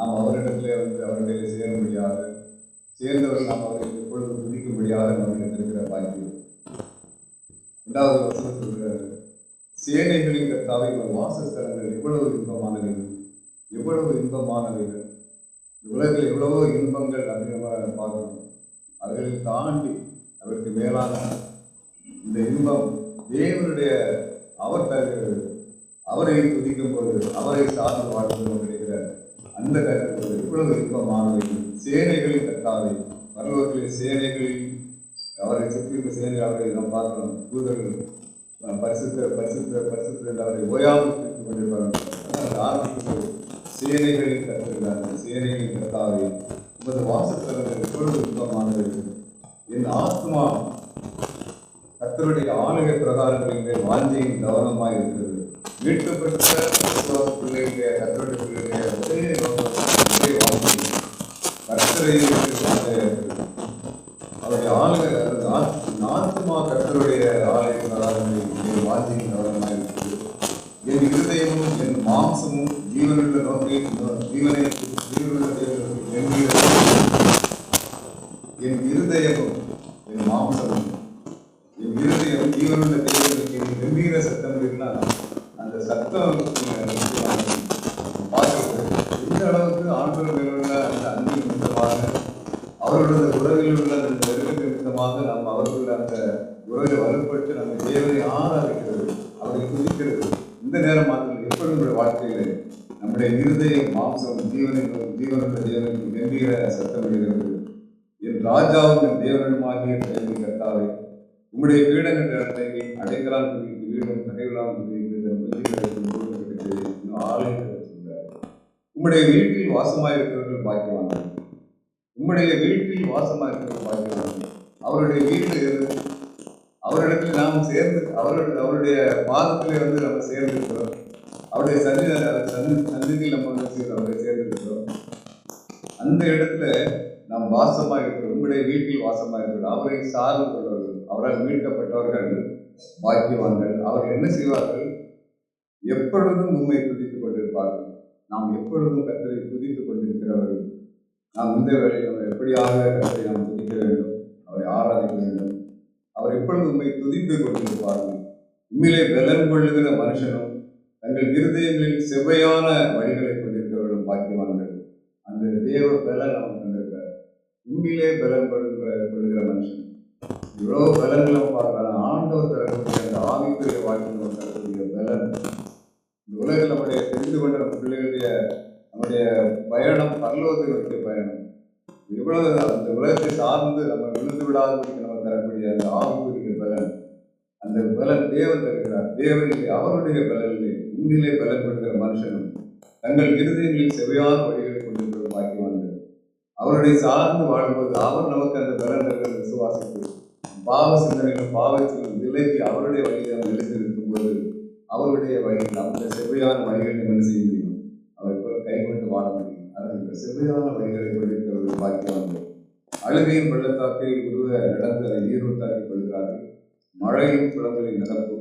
நாம் அவரிடத்திலே வந்து அவரிடையில சேர முடியாது. சேர்ந்தவர்கள் நாம் அவரை எப்பொழுது துதிக்க முடியாது நம்மிடம் இருக்கிற பாக்கியம். இரண்டாவது வசனம் சொல்கிறார் சேனைகளின் கத்தாவை ஒரு வாசஸ்தலங்கள் எவ்வளவு இன்பமானவைகள் எவ்வளவு இன்பமானவைகள் உலகில் எவ்வளவோ இன்பங்கள் அதிகமாக பார்க்கணும் அவர்களை தாண்டி அவருக்கு மேலான இந்த இன்பம் தேவனுடைய அவர் தருகிறது. அவரை துதிக்கும் போது அவரை சார்ந்து வாழ்ந்து போது அந்த கருத்து எவ்வளவு இன்பமானவை சேனைகளின் கத்தாவை பரலோகங்களின் சேனைகளில் அவரை சுற்றி இருக்க சேனை அவரை நாம் பார்க்கிறோம். தூதர்கள் பரிசுத்த பரிசுத்த பரிசுத்த என்று அவரை ஓயாமல் துதித்துக் கொண்டிருப்பார்கள். ஆரம்பிக்கும் சேனைகளின் கருத்துகிறார்கள் சேனைகளின் கத்தாவை உமது வாசத்தலங்கள் எவ்வளவு இன்பமானவை என் ஆத்மா கத்தருடைய ஆளுகை பிரகாரங்களின் மேல் வாஞ்சையும் கவனமாய் இருக்கிறது. மீட்கப்பட்ட விசுவாச பிள்ளைகளுடைய கர்த்தருடைய பிள்ளைகளுடைய ஒரே நோக்கம், ஒரே வாஞ்சை கர்த்தரை அவருடைய ஆளுகை ஆத்மா கர்த்தருடைய ஆலய பிரகாரங்களின் மேல் என் இருதயமும் என் மாம்சமும் ஜீவனுள்ள நோக்கி ஜீவனை ஜீவனுள்ள தேவனுக்கு என்கிற என் இருதயமும் என் மாம்சமும் என் இருதயம் ஜீவனுள்ள தேவனுக்கு என் கம்பீர சத்தம் இருக்குன்னா அந்த சத்தம் பார்க்கிறது எந்த அளவுக்கு ஆண்கள் மேலுள்ள அந்த அன்பு நிமித்தமாக அவர்களோட உறவில் உள்ள அந்த நெருக்க நிமித்தமாக நாம் அவர்களுள்ள அந்த உறவை வலுப்பட்டு நம்ம தேவனை ஆராதிக்கிறது அவரை துதிக்கிறது இந்த நேரம் மாத்திரம் எப்படி நம்முடைய வாழ்க்கையில நம்முடைய இருதயம் மாம்சம் ஜீவனின் ஜீவனுக்கு தேவனுக்கு கம்பீர சத்தம் விடுகிறது என் ராஜாவும் என் தேவனுமாகிய கைவி கர்த்தாவை உம்முடைய என்ற இடத்தை அடைக்கலாம் குறித்து வீடும் தகைவலாம் குறித்து ஆலயத்தில் வச்சிருக்கிறார் உம்முடைய வீட்டில் வாசமாயிருக்கிறவர்கள் பாக்கியவான்கள். உங்களுடைய வீட்டில் வாசமாயிருக்கிறவர்கள் பாக்கியவான்கள். அவருடைய வீடு அவரிடத்தில் நாம் சேர்ந்து அவருடைய அவருடைய பாதத்திலே வந்து நம்ம சேர்ந்திருக்கிறோம். அவருடைய சந்நிதி சந்தி சந்நிதியில் நம்ம சேர்ந்து அவரை சேர்ந்திருக்கிறோம் அந்த இடத்துல நாம் வாசமாக இருக்கிறோம் உங்களுடைய வீட்டில் வாசமாக இருக்கிறோம் அவரை சார்ந்து கொண்டவர்கள் அவரால் மீட்கப்பட்டவர்கள் பாக்கியவான்கள் அவர்கள் என்ன செய்வார்கள்? எப்பொழுதும் உண்மை துதித்துக் கொண்டிருப்பார்கள். நாம் எப்பொழுதும் கத்தரை துதித்துக் கொண்டிருக்கிறவர்கள். நாம் இந்த வேலையில் எப்படியாக கத்தரை நாம் துதிக்க வேண்டும்? அவரை ஆராதிக்க வேண்டும். அவர் எப்பொழுதும் உண்மை துதித்துக் கொண்டிருப்பார்கள். உண்மையிலே பலன் கொள்ளுகிற மனுஷனும் தங்கள் இருதயங்களில் செவ்வையான வழிகளை கொண்டிருக்கிறவர்களும் பாக்கியவான்கள். அந்த தேவ பலன் அவன் தந்திருக்கார் உண்மையிலே பலன் கொள்கிற கொள்கிற மனுஷன். இவ்வளோ பலன்களை பார்க்கலாம் ஆண்டவர் தரக்கூடிய அந்த ஆவிக்குரிய வாழ்க்கையில் தரக்கூடிய பலன். இந்த உலகில் நம்முடைய தெரிந்து கொண்ட பிள்ளைகளுடைய நம்முடைய பயணம் பரலோகத்தை நோக்கிய பயணம். எவ்வளவு அந்த உலகத்தை சார்ந்து நம்ம விழுந்து விடாதபடிக்கு நம்ம தரக்கூடிய அந்த ஆவிக்குரிய பலன். அந்த பலன் தேவன் தருகிறார். தேவனிலே அவருடைய பலனிலே உண்மையிலே பலன் கொடுக்கிற மனுஷனும் தங்கள் இருதயங்களில் செவையான வழிகளை கொண்டிருக்கிற பாக்கியவான்கள். அவருடைய சார்ந்து வாழும்போது அவர் நமக்கு அந்த பலன் தருகிற விசுவாசித்து பாவ சிந்தனைகளும் பாவத்திலும் விலகி அவருடைய வழியில் நாம் நிலைத்து இருக்கும்போது அவருடைய வழியில் அந்த செவ்வையான வழிகளை நம்ம என்ன செய்ய முடியும்? அவர் போல கைகொண்டு வாழ முடியும். அதற்கு செவ்வையான வழிகளை கொண்டிருக்கிறவர்கள் பாக்கியவான்கள். அழுகையின் பள்ளத்தாக்கை உருவ நடந்து அதை நீரூட்டாக்கி கொள்கிறார்கள். மழையும் குளங்களை நிரப்பும்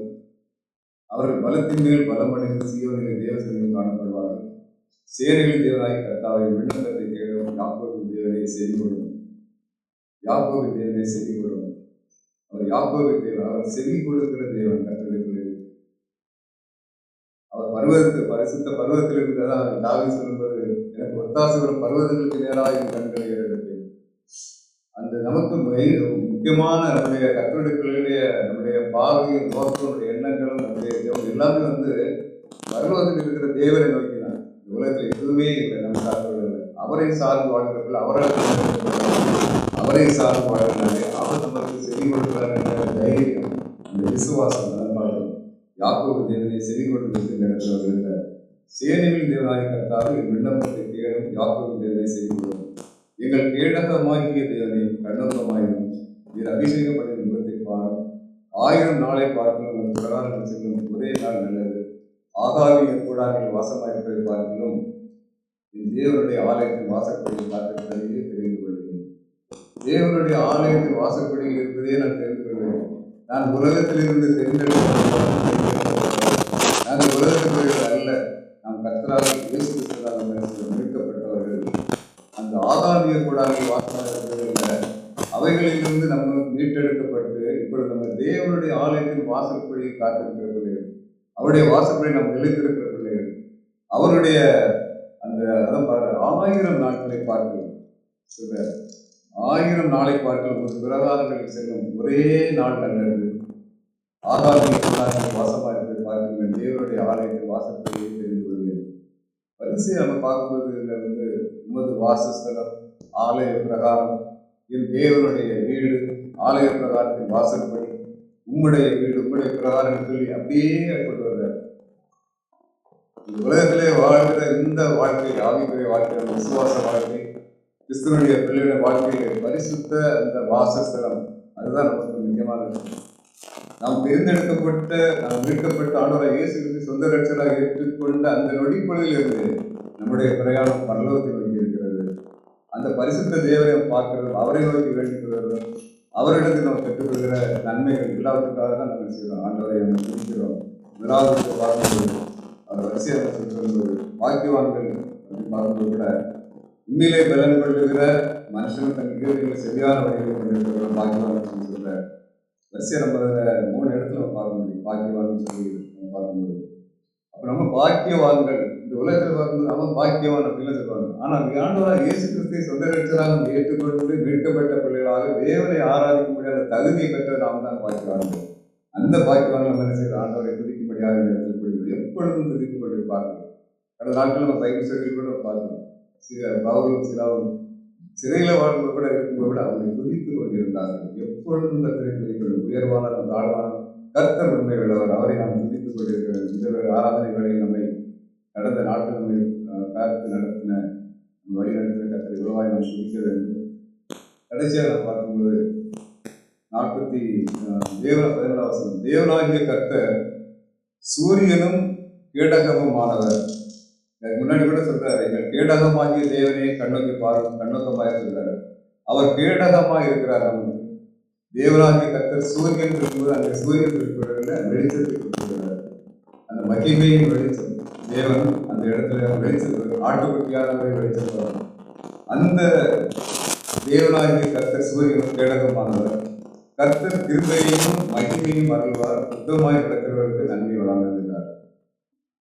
அவர்கள் பலத்தின் மேல் பலமடைந்து சீவனிலே தேவசனையில் காணப்படுவார்கள். சேனைகளின் தேவனாய் கர்த்தாவை விண்ணப்பத்தை கேளும் யாக்கோவின் தேவனை செவிகொள்ளும் யாக்கோவின் தேவனை செவிகொள்ளும் அவர் யாக்கோவின் தேவன் அவர் செவி கொடுக்கிற தேவன் கற்றளிக்கிறது அவர் பருவத்து பரிசுத்த பருவத்தில் இருந்ததால் தாவி சொல்லும்போது எனக்கு ஒத்தாசை வரும் பருவதங்களுக்கு நேராக என் கண்களை ஏறெடுத்தேன் அந்த நமக்கு முக்கியமான நம்முடைய கற்றெடுக்களுடைய நம்முடைய பார்வையும் நோக்கம் எண்ணங்களும் எல்லாமே வந்து பரலோகத்தில் இருக்கிற தேவரை நோக்கி தான் உலகத்தில் எதுவுமே இல்லை. நம்ம சார்பு அவரை சார்ந்து வாழ்கிறவர்கள் அவரை அவரை சார்ந்து வாழ்கிறார்கள். அவர் நமக்கு செவி கொடுக்கிறார் என்ற தைரியம் அந்த விசுவாசம் நண்பாடு யாக்கோபு தேவனை செவி கொடுக்கிறது நடத்துவர் இருக்கிறார் சேனையில் தேவனாய் கர்த்தாவே என் விண்ணப்பத்தை கேளும் யாக்கோபு தேவனை செவி கொடுக்கும் எங்கள் கேடகமாகிய தேவனை கண்ணோக்கமாயும் நீர் அபிஷேகம் பண்ணி விபத்தை பாரும். ஆயிரம் நாளை பார்க்கணும் உன் பிரகாரங்கள் செல்லும். ஒரே நாள் நல்லது. ஆகாவிய கூடாரில் வாசமாயிருப்பதை பார்க்கலும் தேவனுடைய ஆலயத்தின் வாசற்படியில் பார்க்கிறதையே தெரிந்து கொள்கிறேன். தேவனுடைய ஆலயத்தின் வாசற்படியில் இருப்பதே நான் தெரிந்து கொள்வேன் நான் உலகத்திலிருந்து தெரிந்தெடுக்க நாங்கள் உலகத்திற்கு அல்ல நாம் கர்த்தராக இயேசு கிறிஸ்துவாக மீட்கப்பட்டவர்கள் ஆகாமிய கூடாமல் வாசமாக இருக்கிறதில்ல அவைகளிலிருந்து நம்ம மீட்டெடுக்கப்பட்டு இப்பொழுது நம்ம தேவனுடைய ஆலயத்தின் காத்திருக்கிற பிள்ளைகள் அவருடைய வாசற்படி நாம் நிலைத்திருக்கிற பிள்ளைகள் அவருடைய அந்த அதான் பாரு ஆயிரம் நாட்களை பார்க்கலாம் சில ஆயிரம் நாளை பார்க்கலாம் ஒரு பிரகாரங்களுக்கு செல்லும் ஒரே நாள் நல்லது ஆகாமிய வாசமாக இருக்கிறது பார்க்கிறேன் தேவனுடைய ஆலயத்தை வாசற்படியை தெரிந்து கொள்கிறேன். வரிசையை நம்ம பார்க்கும்போது இதில் வந்து உமது வாசஸ்தலம் ஆலய பிரகாரம் என் தேவனுடைய வீடு ஆலய பிரகாரத்தின் வாசற்படி உம்முடைய வீடு உங்களுடைய பிரகாரம் சொல்லி அப்படியே கொண்டு வருகிறார் இந்த உலகத்திலே வாழ்கிற இந்த வாழ்க்கை ஆவிக்குரிய வாழ்க்கை விசுவாச வாழ்க்கை கிறிஸ்துவனுடைய பிள்ளைகளுடைய வாழ்க்கையிலே பரிசுத்த அந்த வாசஸ்தலம் அதுதான் நமக்கு முக்கியமான விஷயம். நாம் தேர்ந்தெடுக்கப்பட்ட நாம் மீட்கப்பட்ட ஆண்டவராக இயேசு கிறிஸ்து சொந்த ரட்சராக ஏற்றுக்கொண்ட அந்த நொடிப்பொழுதிலிருந்து நம்முடைய பிரயாணம் பரலோகத்தை நோக்கி இருக்கிறது. அந்த பரிசுத்த தேவரை பார்க்கிறதும் அவரை நோக்கி வேண்டிக் கொள்வது அவரிடத்தில் நம்ம பெற்றுக்கொள்கிற நன்மைகள் எல்லாத்துக்காக தான் நம்ம செய்கிறோம். ஆண்டவரை நம்ம குறிக்கிறோம் முதலாவது பார்க்கும்போது அவர் வரிசையாக நம்ம சொல்லும்போது வாக்கியவான்கள் பார்க்கும்போது கூட உண்மையிலே பலன் கொள்ளுகிற மனுஷன் தன் இருதயங்களை சரியான வழியில் கொண்டிருக்கிற பாக்கியவான் சொல்லி சொல்கிற வரிசையை நம்ம அதில் மூணு இடத்துல நம்ம பார்க்க முடியும். பாக்கியவான் சொல்லி நம்ம பார்க்கும்போது. அப்போ நம்ம பாக்கியவான்கள் இந்த உலகத்தில் பார்க்கும்போது அவன் பாக்கியவான் அப்படின்னு சொல்லுவாங்க. ஆனால் ஆண்டவராக இயேசு கிறிஸ்துவை சொந்த ரட்சராக ஏற்றுக்கொண்டு மீட்கப்பட்ட பிள்ளைகளாக தேவனை ஆராதிக்க முடியாத தகுதியை பெற்ற நாம் தான் பாக்கியவான்கள். அந்த பாக்கியவான்கள் நம்ம என்ன செய்யறோம் ஆண்டவரை துதிக்கும்படியாக இந்த இடத்தில் எப்பொழுதும் துதித்துக் கொண்டிருப்பார்கள் கடந்த நாட்கள் நம்ம பைபிள் ஸ்டடியில் கூட பார்த்தோம். சில பவுலும் சிலாவும் சிறையில் வாழ்ந்து கூட இருக்கும்போது கூட அவங்களை துதித்துக் கொண்டிருந்தார்கள். எப்பொழுதும் கத்தரை துதிக்கொள்ளும் உயர்வான தாழ்வான கர்த்தர் உண்மை உள்ளவர். அவரை நாம் துதித்துக் கொண்டிருக்கிறது இந்த ஒரு ஆராதனை வேளையில் நம்மை நடந்த நாட்கள் நம்மை நடத்தின வழி நடத்தின கத்தரை உருவாய் நாம் துதிக்க வேண்டும். கடைசியாக நான் பார்க்கும்போது நாற்பத்தி அஹ், தேவன பதினேழாம் தேவனாகிய கர்த்தர் சூரியனும் கேடகமுமானவர். ஆனவர் முன்னாடி கூட சொல்றாரு எங்கள் கேடகமாகிய தேவனையே கண்ணோக்கி பாரு கண்ணோக்கமாக சொல்றாரு. அவர் கேடகமாக இருக்கிறார் நமக்கு. தேவராகிய கர்த்தர் சூரியன் இருக்கும்போது அந்த சூரியன் இருக்கிறதில்ல வெளிச்சத்தை கொடுக்கிறார் அந்த மகிமையின் வெளிச்சம் தேவன் அந்த இடத்துல வெளிச்சம் ஆட்டுக்குட்டியானவரை வெளிச்சம் அந்த தேவனாகிய கர்த்தர் சூரியனும் கேடகமானவர் கர்த்தர் கிருபையையும் மகிமையும் அருள்வார். சுத்தமாய் நடக்கிறவர்களுக்கு நன்மை வழங்குகிறார்.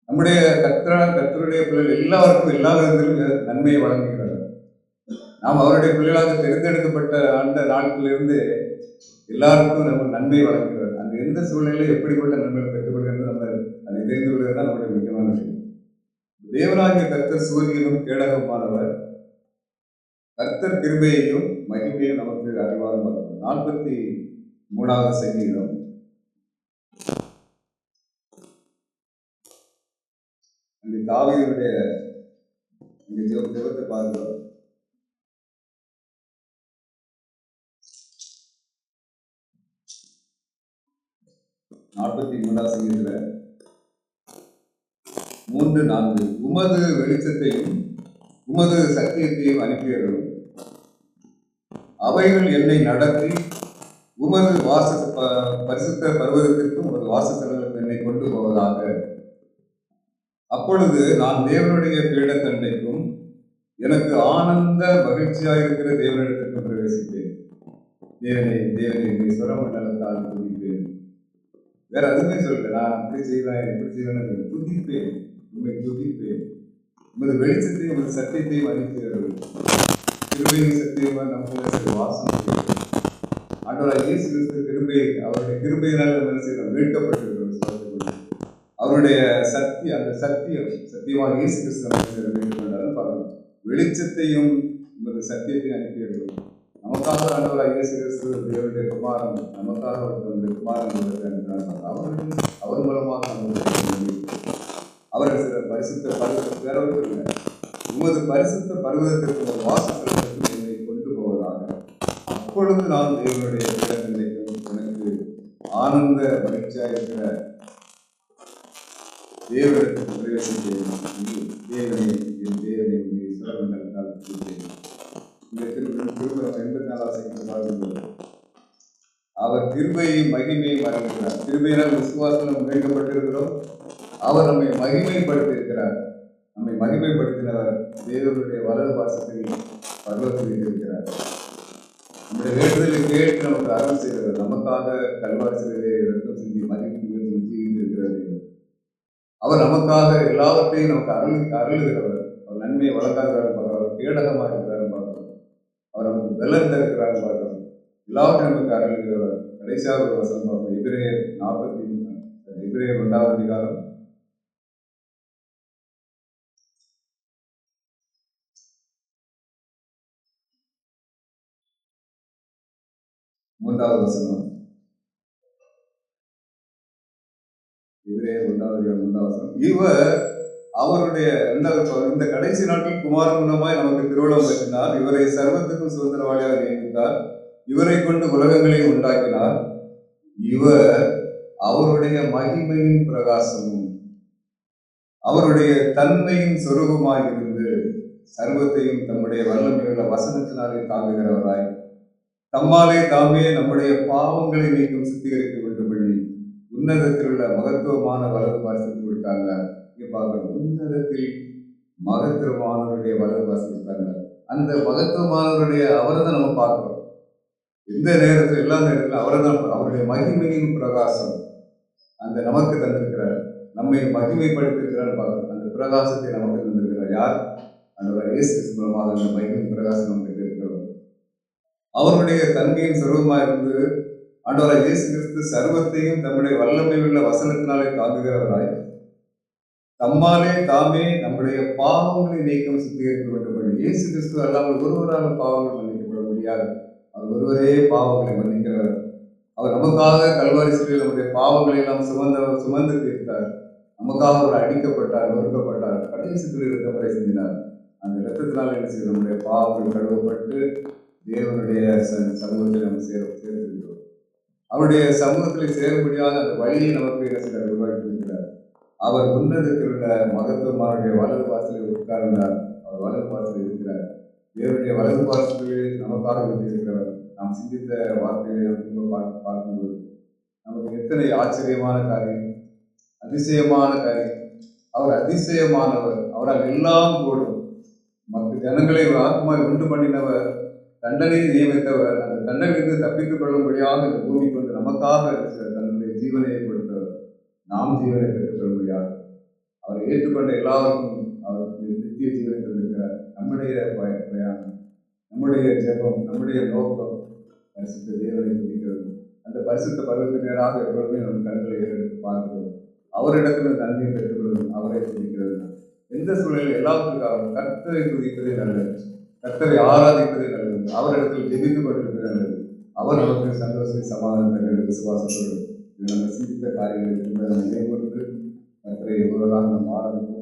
நம்முடைய கர்த்தரா கர்த்தருடைய பிள்ளைகள் எல்லாருக்கும் எல்லா விதத்திலும் நன்மையை வழங்குகிறார் நாம் அவருடைய பிள்ளைகளாக தேர்ந்தெடுக்கப்பட்ட அந்த நாட்களிலிருந்து எல்லாருக்கும் நம்ம நன்மை வழங்குகிறார். அந்த எந்த சூழ்நிலையில் எப்படிப்பட்ட நன்மையை பெற்றுக்கொள்கிறது நம்ம அதை தெரிந்து கொள்கிறது தான் நம்முடைய முக்கியமான விஷயம். தேவனாகிய கர்த்தர் சூரியனும் கேடகமானவர் கர்த்தர் கிருபையையும் மகிமையும் நமக்கு அறிவாக நாற்பத்தி மூணாவது சங்கீதம். அங்கே தாவியருடைய இங்கே ஜெப ஜெபத்தை பார்க்கிறோம் நாற்பத்தி மூணாவது சங்கீதத்துல மூன்று நான்கு. உமது வெளிச்சத்தையும் உமது சத்தியத்தையும் அனுப்பியர்களும் அவைகள் என்னை நடத்தி உமது வாச ப- பரிசுத்த பர்வதத்திற்கும் உமது வாசத்தலங்களுக்கு என்னை கொண்டு போவதாக. அப்பொழுது நான் தேவனுடைய பீடத்தண்டைக்கும் எனக்கு ஆனந்த மகிழ்ச்சியாக இருக்கிற தேவனிடத்திற்கும் பிரவேசிப்பேன் தேவனை தேவனை நீ சுரமண்டலத்தால் துதிப்பேன். வேற எதுவுமே சொல்லல. நான் இப்படி செய்வேன் இப்படி செய்வேன் துதிப்பேன். உண்மை துதிப்பேன். உமது வெளிச்சத்தையும் உமது சத்தியத்தையும் அளிக்கிறார்கள் கிருபையும் சத்தியமாக நம்ம வாசம் ஆண்டவராக இயேசு கிறிஸ்து கிருபை அவருடைய கிருபையினால் நம்ம என்ன செய்யறோம் மீட்கப்பட்டிருக்கிறோம். அவருடைய சக்தி அந்த சத்தியம் சத்தியமாக இயேசு கிறிஸ்து நமக்கு மீட்கப்பட்டாலும் பாருங்கள் வெளிச்சத்தையும் உமது சத்தியத்தையும் அனுப்பியர்கள் நமக்காக ஆண்டவராக இயேசு கிறிஸ்து தேவனுடைய குமாரன் நமக்காக ஒருத்தருடைய தந்த குமாரன் அவர்கள் அவர் மூலமாக நமக்கு அவர்கள் சில பரிசுத்த பருவத்திற்கு வேற உமது பரிசுத்த பருவத்திற்கு ஒரு வாசத்திற்கு என்னை கொண்டு போவதாக அப்பொழுது நான் தேவனுடைய இடத்திற்கும் எனக்கு ஆனந்த மகிழ்ச்சியாக இருக்கிற தேவனிடத்தில் பிரவேசித்தேன் தேவனை என் தேவனை உண்மை சுரமண்டலத்தால் துதித்தேன். இந்த திருமணம் திரும்ப எண்பத்தி நாலாவது பார்க்கும்போது அவர் கிருபையும் மகிமையை வழங்குகிறார் கிருபையினால் விசுவாசம் மீட்கப்பட்டிருக்கிறோம் அவர் நம்மை மகிமைப்படுத்தி இருக்கிறார் நம்மை மகிமைப்படுத்தினவர் தேவனுடைய வலது பாசத்தில் பருவத்தில் இருக்கிறார். நம்முடைய வேண்டுதலை கேட்டு நமக்கு அருள் செய்தவர் நமக்காக கல்வாரிசிலே ரத்தம் சிந்தி மதிப்பு ஜீவித்து இருக்கிறது அவர் நமக்காக எல்லாவற்றையும் நமக்கு அருள் அருளுகிறவர். அவர் நன்மையை வளர்க்காதவர்கள் பார்க்கிறோம் அவர் கேடகமாக இருக்கிறார் பார்க்கிறோம் அவர் நமக்கு வெள்ளம் தருக்கிறார் பார்க்கிறோம் எல்லாவற்றையும் நமக்கு அருளுகிறவர். கடைசியாக ஒரு வசனம் பார்க்கிறோம் எபிரேயர் நாற்பத்தி எபிரேயர் இரண்டாவது அதிகாரம் மூன்றாவது வசனம். இவரே ஒன்றாவது மூன்றாவது வசனம். இவர் அவருடைய இரண்டாவது இந்த கடைசி நாட்கள் குமார மூலமாய் நமக்கு திருவிழம் பெற்றினார் இவரை சர்வத்துக்கும் சுதந்திரவாளியாக நியமித்தார். இவரை கொண்டு உலகங்களை உண்டாக்கினார். இவர் அவருடைய மகிமையின் பிரகாசமும் அவருடைய தன்மையின் சொரூபமாய் இருந்து சர்வத்தையும் தம்முடைய வல்லமையுள்ள வசனத்தினாலே தாங்குகிறவராய் தம்மாலே தாமே நம்முடைய பாவங்களை நீக்கும் சுத்திகரிக்க வேண்டும் பண்ணி உன்னதத்தில் உள்ள மகத்துவமான வலது பாசத்தில் கொடுத்தாங்க இங்கே பார்க்கணும். உன்னதத்தில் மகத்துவமானவருடைய வலது பாசத்தில் கொடுத்தாங்க அந்த மகத்துவமானவருடைய அவரை தான் நம்ம பார்க்குறோம் எந்த நேரத்தில் எல்லா நேரத்தில் அவரை தான் அவருடைய மகிமையின் பிரகாசம். அந்த நமக்கு தந்திருக்கிறார். நம்மை மகிமைப்படுத்திருக்கிறார் பார்க்குறோம் அந்த பிரகாசத்தை நமக்கு தந்திருக்கிறார். யார்? அந்த இயேசு மூலமாக அந்த மகிமை பிரகாசம் அவருடைய தன்மையின் சர்வமாக இருந்து ஆண்டவராய் இயேசு கிறிஸ்து சர்வத்தையும் தம்முடைய வல்லமை உள்ள வசனத்தினாலே தாங்குகிறவராய் தம்மாலே தாமே நம்முடைய பாவங்களை நீக்கம் சுத்திகரிக்க வேண்டும் இயேசு கிறிஸ்து அல்லாமல் ஒருவரால் பாவங்கள் மன்னிக்கப்பட முடியாது. அவர் ஒருவரே பாவங்களை மன்னிக்கிறவர். அவர் நமக்காக கல்வாரி சிலையில் நம்முடைய பாவங்களை எல்லாம் சுமந்தவர் சுமந்து தீர்த்தார். நமக்காக அவர் அடிக்கப்பட்டார் நொறுக்கப்பட்டார் கடைசி துறை ரத்தமுறை செஞ்சினார் அந்த இரத்தத்தினால் என்ன செய்யும் நம்முடைய பாவங்கள் கழுவப்பட்டு தேவனுடைய ச- சமூகத்தில் நம்ம சேர சேர்த்திருக்கிறோம் அவருடைய சமூகத்தில் சேர அந்த வழியை நமக்கு என்ன செய்கிறார் உருவாக்கி இருக்கிறார் அவர் உன்னதத்தில் உள்ள மகத்துவமானுடைய வலது வாசலில் உட்கார்ந்தார். அவர் வலது வாசலில் இருக்கிறார். தேவனுடைய வலது வாசலில் நமக்காக இருக்கிறவர் நாம் சிந்தித்த வார்த்தைகளை நாம் திரும்ப பார்த்து பார்க்கும்போது நமக்கு எத்தனை ஆச்சரியமான காரியம் அதிசயமான காரியம். அவர் அதிசயமானவர். அவரால் எல்லாம் கூடும் மற்ற ஜனங்களை ஒரு ஆத்மாவை உண்டு பண்ணினவர். தண்டனையை நியமித்தவர் அந்த தண்டனையிலிருந்து தப்பித்துக் கொள்ளும்படியாக இந்த பூமி கொண்டு நமக்காக தன்னுடைய ஜீவனையை கொடுத்தவர். நாம் ஜீவனை பெற்றுக்கொள்ள முடியாது அவர் ஏற்றுக்கொண்ட எல்லாருக்கும் அவருக்கு நித்திய ஜீவனை தந்திருக்கிறார். நம்முடைய பிரயாணம் நம்முடைய ஜெபம் நம்முடைய நோக்கம் பரிசுத்த தேவனை குறிக்கிறது அந்த பரிசுத்த நேராக எப்பொழுதுமே நம் கண்களை ஏறெடுத்து பார்க்கிறோம் அவரிடத்தில் நன்மையை பெற்றுக்கொள்வது அவரை குறிக்கிறது எந்த சூழலில் அவர் கர்த்தரை குறிப்பதே நல்லது. கத்தரை ஆராதிப்பது நல்லது அவரிடத்தில் ஜெபித்துக் கொண்டிருப்பது நல்லது அவர் நமக்கு சந்தோஷ சமாதானங்கள் விசுவாசத்தோடு இது நம்ம சிந்தித்த காரியங்களை திரும்ப நம்ம மேற்கொண்டு கத்தரை எவ்வளவுதான் நம்ம ஆராதிப்போம்.